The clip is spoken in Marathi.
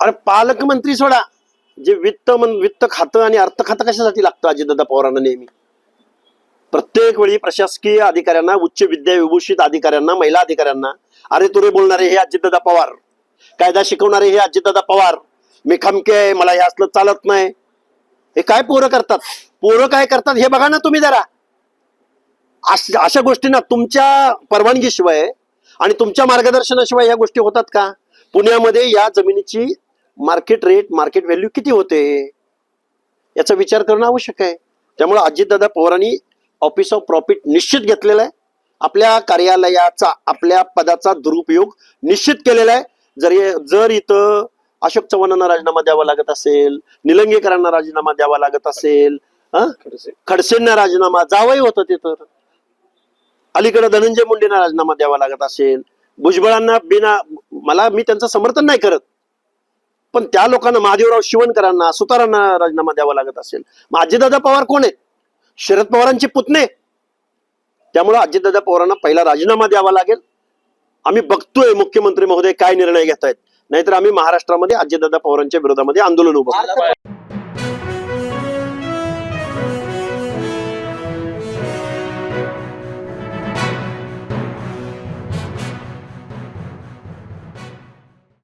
अरे पालकमंत्री सोडा. जे वित्त मन वित्त खातं आणि अर्थ खातं कशासाठी लागतं अजितदादा पवारांना नेहमी? प्रत्येक वेळी प्रशासकीय अधिकाऱ्यांना उच्च विद्या विभूषित अधिकाऱ्यांना महिला अधिकाऱ्यांना अरे तुरे बोलणारे हे अजितदादा पवार. कायदा शिकवणारे हे अजितदादा पवार. मी खमके आहे मला हे असलं चालत नाही. हे काय पोरं करतात? पोरं काय करतात हे बघा ना तुम्ही जरा. अशा गोष्टींना तुमच्या परवानगीशिवाय आणि तुमच्या मार्गदर्शनाशिवाय या गोष्टी होतात का? पुण्यामध्ये या जमिनीची मार्केट रेट मार्केट व्हॅल्यू किती होते? याचा विचार करणं आवश्यक आहे. त्यामुळे अजितदादा पवारांनी ऑफिस ऑफ प्रॉफिट निश्चित घेतलेला आहे. आपल्या कार्यालयाचा आपल्या पदाचा दुरुपयोग निश्चित केलेला आहे. जर जर इथं अशोक चव्हाणांना राजीनामा द्यावा लागत असेल निलंगेकरांना राजीनामा द्यावा लागत असेल? खडसेंना राजीनामा जावंही होतं ते तर. अलीकडे धनंजय मुंडेंना राजीनामा द्यावा लागत असेल. भुजबळांना बिना मला मी त्यांचं समर्थन नाही करत. पण त्या लोकांना महादेवराव शिवणकरांना सुतारांना राजीनामा द्यावा लागत असेल. मग अजितदादा पवार कोण आहे? शरद पवारांचे पुतणे. त्यामुळे अजितदादा पवारांना पहिला राजीनामा द्यावा लागेल. आम्ही बघतोय मुख्यमंत्री महोदय काय निर्णय घेत आहेत नाहीतर आम्ही महाराष्ट्रामध्ये अजितदादा पवारांच्या विरोधामध्ये आंदोलन उभं